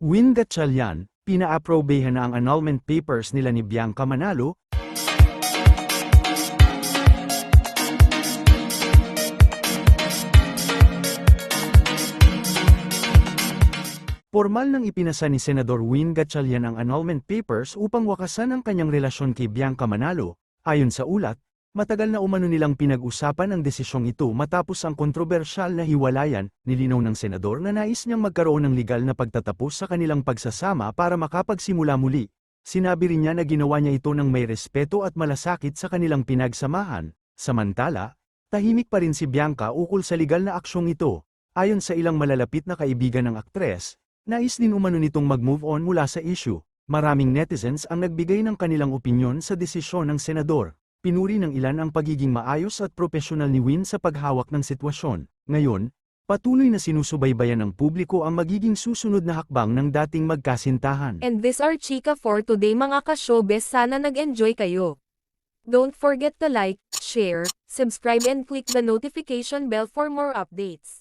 Win Gatchalian, pinaaprobehan na ang annulment papers nila ni Bianca Manalo, Formal nang ipinasa ni Senador Win Gatchalian ang annulment papers upang wakasan ang kanyang relasyon kay Bianca Manalo. Ayon sa ulat, matagal na umano nilang pinag-usapan ang desisyong ito matapos ang kontrobersyal na hiwalayan, nilinaw ng senador na nais niyang magkaroon ng legal na pagtatapos sa kanilang pagsasama para makapagsimula muli. Sinabi rin niya na ginawa niya ito ng may respeto at malasakit sa kanilang pinagsamahan. Samantala, tahimik pa rin si Bianca ukol sa legal na aksyong ito. Ayon sa ilang malalapit na kaibigan ng aktres, Nais din umano nitong mag-move on mula sa issue. Maraming netizens ang nagbigay ng kanilang opinyon sa desisyon ng senador. Pinuri ng ilan ang pagiging maayos at profesional ni Win sa paghawak ng sitwasyon. Ngayon, patuloy na sinusubaybayan ng publiko ang magiging susunod na hakbang ng dating magkasintahan. And this are Chika for today mga ka-showbiz sana nag-enjoy kayo. Don't forget to like, share, subscribe and click the notification bell for more updates.